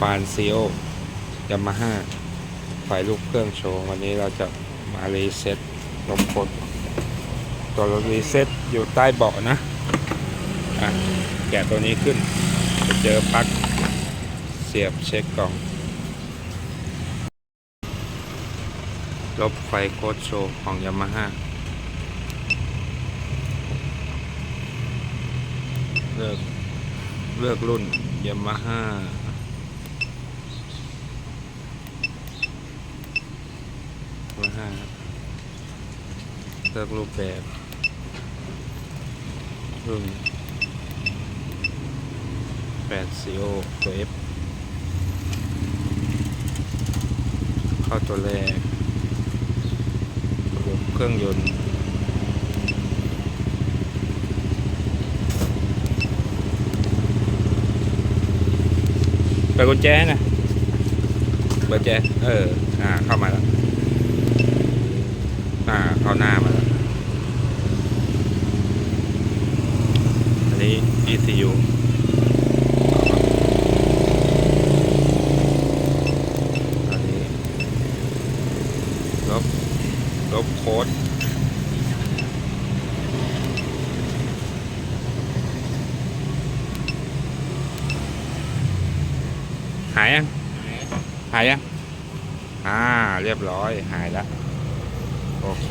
ฟานซีโอยามาฮ่าไฟลูกเครื่องโชว์วันนี้เราจะมารีเซ็ตลมกดตัวรีเซ็ตอยู่ใต้เบาะนะอะแกะตัวนี้ขึ้นจะเจอปลั๊กเสียบเช็คกล่อง ลบไฟโคดโชว์ของยามาฮ่าเลือกเลือกรุ่นยามาฮ่า ยามาฮ่าเลือกรูปแบบรุ่น8 CO ตัว F เข้าตัวแรกระบบเครื่องยนต์เปิดกุญแจนะเปิดแจ เออ อ่า เข้ามาแล้ว เข้าหน้ามาแล้วอันนี้ ECU อันนี้ลบลบโค้ดหายยังหายยังอ่า เรียบร้อย หายแล้ว โอเค